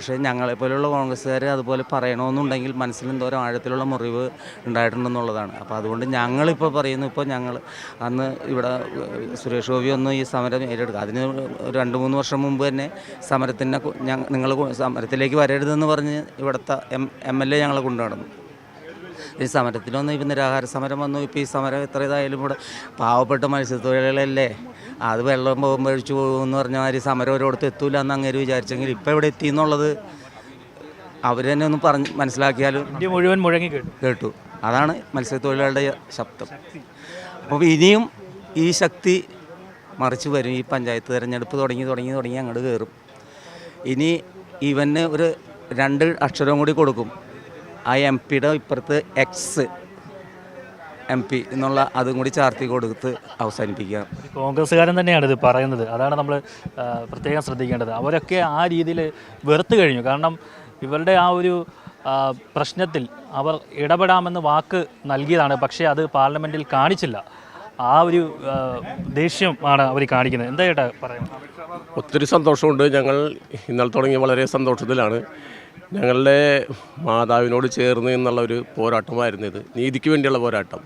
പക്ഷേ ഞങ്ങളെപ്പോലുള്ള കോൺഗ്രസ്സുകാർ അതുപോലെ പറയണമെന്നുണ്ടെങ്കിൽ മനസ്സിൽ എന്തോരം ആഴത്തിലുള്ള മുറിവ് ഉണ്ടായിട്ടുണ്ടെന്നുള്ളതാണ്. അപ്പോൾ അതുകൊണ്ട് ഞങ്ങളിപ്പോൾ പറയുന്നു ഇപ്പോൾ ഞങ്ങൾ അന്ന് ഇവിടെ സുരേഷ് ഗോപി ഒന്ന് ഈ സമരം ഏറ്റെടുക്കുക. അതിന് രണ്ട് മൂന്ന് വർഷം മുമ്പ് തന്നെ സമരത്തിനെ നിങ്ങൾ സമരത്തിലേക്ക് വരരുതെന്ന് പറഞ്ഞ് ഇവിടുത്തെ എം എം എൽ എ ഞങ്ങളെ കൊണ്ടു നടന്നു ഈ സമരത്തിനൊന്നും ഇപ്പം നിരാഹാര സമരം വന്നു. ഇപ്പോൾ ഈ സമരം എത്ര ഇതായാലും ഇവിടെ പാവപ്പെട്ട മത്സ്യത്തൊഴിലാളികളല്ലേ? അത് വെള്ളം പോകുമ്പോൾ ഒഴിച്ചു പോകുമെന്ന് പറഞ്ഞ മാതിരി സമരം ഒരിടത്ത് എത്തൂല എന്ന് അങ്ങനെ വിചാരിച്ചെങ്കിൽ ഇപ്പോൾ ഇവിടെ എത്തി എന്നുള്ളത് അവർ തന്നെ ഒന്ന് പറഞ്ഞ് മനസ്സിലാക്കിയാലും ഇന്ത്യ മുഴുവൻ മുഴങ്ങി കേട്ടു. കേട്ടു. അതാണ് മത്സ്യത്തൊഴിലാളികളുടെ ശബ്ദം. അപ്പോൾ ഇനിയും ഈ ശക്തി മറിച്ച് വരും. ഈ പഞ്ചായത്ത് തിരഞ്ഞെടുപ്പ് തുടങ്ങി തുടങ്ങി തുടങ്ങി അങ്ങോട്ട് കയറും ഇനി ഇവന് ഒരു രണ്ട് അക്ഷരവും കൂടി കൊടുക്കും. ആ എം പിയുടെ ഇപ്പുറത്ത് എക്സ് എം പി എന്നുള്ള അതും കൂടി ചാർത്തി കൊടുത്ത് അവസാനിപ്പിക്കുക. കോൺഗ്രസ്സുകാരൻ തന്നെയാണ് ഇത് പറയുന്നത്. അതാണ് നമ്മൾ പ്രത്യേകം ശ്രദ്ധിക്കേണ്ടത്. അവരൊക്കെ ആ രീതിയിൽ വെറുത്തു കഴിഞ്ഞു. കാരണം ഇവരുടെ ആ ഒരു പ്രശ്നത്തിൽ അവർ ഇടപെടാമെന്ന് വാക്ക് നൽകിയതാണ്. പക്ഷേ അത് പാർലമെന്റിൽ കാണിച്ചില്ല. ആ ഒരു ദേഷ്യം ദേഷ്യമാണ് അവർ കാണിക്കുന്നത്. എന്താ ചേട്ടാ പറയുന്നത്? ഒത്തിരി സന്തോഷമുണ്ട്. ഞങ്ങൾ ഇന്നലെ തുടങ്ങി വളരെ സന്തോഷത്തിലാണ്. ഞങ്ങളുടെ മാതാവിനോട് ചേർന്ന് എന്നുള്ള ഒരു പോരാട്ടമായിരുന്നു ഇത്. നീതിക്ക് വേണ്ടിയുള്ള പോരാട്ടം.